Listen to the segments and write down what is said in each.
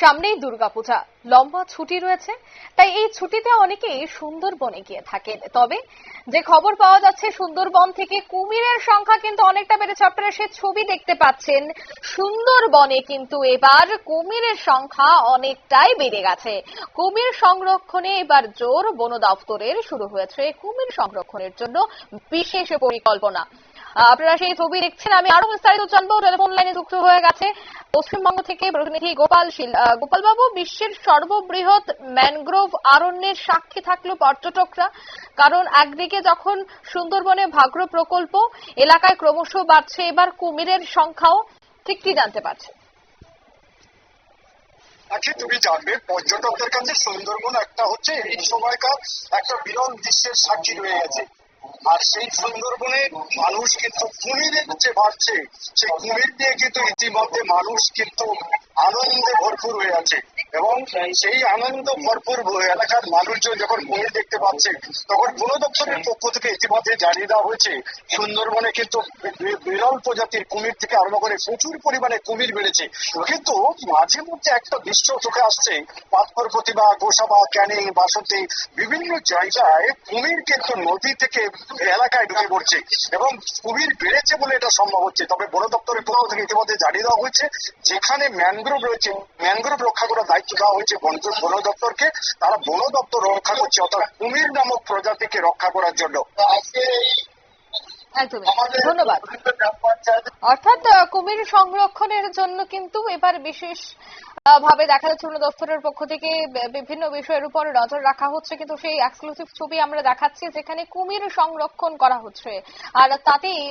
সামনেই দুর্গাপূজা। লম্বা ছুটি রয়েছে, তাই এই ছুটিতে অনেকেই সুন্দরবনে গিয়ে থাকেন। তবে যে খবর পাওয়া যাচ্ছে, সুন্দরবন থেকে কুমিরের সংখ্যা কিন্তু অনেকটা বেড়েছে। আপনারা সে ছবি দেখতে পাচ্ছেন, সুন্দরবনে কিন্তু এবার কুমিরের সংখ্যা অনেকটাই বেড়ে গেছে। কুমির সংরক্ষণে এবার জোর বন দপ্তরের শুরু হয়েছে। কুমির সংরক্ষণের জন্য বিশেষ পরিকল্পনা। আপনারা সেই ছবি দেখছেন। আমি আরও বিস্তারিত জানব। টেলিফোন লাইনে যুক্ত হয়ে গেছে পশ্চিমবঙ্গ থেকে প্রতিনিধি গোপাল শীল। গোপালবাবু, বিশ্বের সর্ববৃহৎ ম্যানগ্রোভ আরণ্যের সাক্ষী থাকল পর্যটকরা। কারণ একদিকে যখন সুন্দরবনে ভাগ্র প্রকল্প, এলাকায় ক্রমশ বাড়ছে, এবার কুমিরের সংখ্যাও ঠিক কি জানতে পারছে? আজকে তুমি জানবে, পর্যটকদের কাছে সুন্দরবন একটা হচ্ছে এই সময়কার একটা বিরল দৃশ্যের সাক্ষী রয়ে গেছে। আর সেই সুন্দরবনে মানুষ কিন্তু কুমিরের যে বাড়ছে সেই কুমির দিয়ে কিন্তু ইতিমধ্যে মানুষ কিন্তু আনন্দে ভরপুর হয়ে আছে। এবং সেই আনন্দ ভরপুর এলাকার মানুষজন যখন কুমির দেখতে পাচ্ছে, তখন বন দপ্তরের পক্ষ থেকে ইতিমধ্যে জানিয়ে দেওয়া হয়েছে, সুন্দরবনে কিন্তু বিরল প্রজাতির কুমির থেকে আরম্ভ করে প্রচুর পরিমাণে কুমির বেড়েছে। কিন্তু মাঝে মধ্যে একটা দৃশ্য চোখে আসছে, পাথর প্রতিভা গোসাবা ক্যানিং বাসন্তী, বিভিন্ন জায়গায় কুমির কিন্তু নদী থেকে এলাকায় ঢুকে পড়ছে এবং কুমির বেড়েছে বলে এটা সম্ভব হচ্ছে। তবে বন দপ্তরের পক্ষ থেকে ইতিমধ্যে জানিয়ে দেওয়া হয়েছে, যেখানে ম্যানগ্রোভ রয়েছে, ম্যানগ্রোভ রক্ষা করার দায়িত্ব দেওয়া হয়েছে বন বন দপ্তরকে। তারা বন দপ্তর রক্ষা করছে অর্থাৎ কুমির নামক প্রজাতিকে রক্ষা করার জন্য। আজকে একদমই। ধন্যবাদ। অর্থাৎ কুমির সংরক্ষণের জন্য কিন্তু এবার বিশেষ ভাবে দেখা যাচ্ছে বন দপ্তরের পক্ষ থেকে বিভিন্ন বিষয়ের উপর নজর রাখা হচ্ছে। কিন্তু সেই এক্সক্লুসিভ ছবি আমরা দেখাচ্ছি যেখানে কুমির সংরক্ষণ করা হচ্ছে। আর তাতেই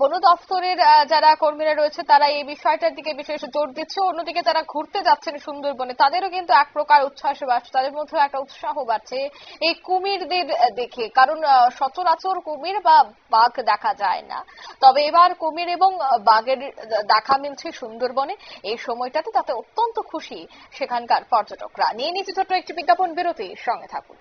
বন দপ্তরের যারা কর্মীরা রয়েছে, তারা এই বিষয়টার দিকে বিশেষ জোর দিচ্ছে। অন্যদিকে যারা ঘুরতে যাচ্ছেন সুন্দরবনে, তাদেরও কিন্তু এক প্রকার উচ্ছ্বাস বাড়ছে। তাদের মধ্যে একটা উৎসাহ বাড়ছে এই কুমিরদের দেখে। কারণ সচরাচর কুমির বা বাঘ দেখা যায় না। তবে এবার কুমির এবং বাঘের দেখা মিলছে সুন্দরবনে। এই সময়টাতে তাতে অত্যন্ত খুশি সেখানকার পর্যটকরা। নিয়ে নিচ্ছে ছোট্ট একটি বিজ্ঞাপন বিরতি সঙ্গে থাকুন।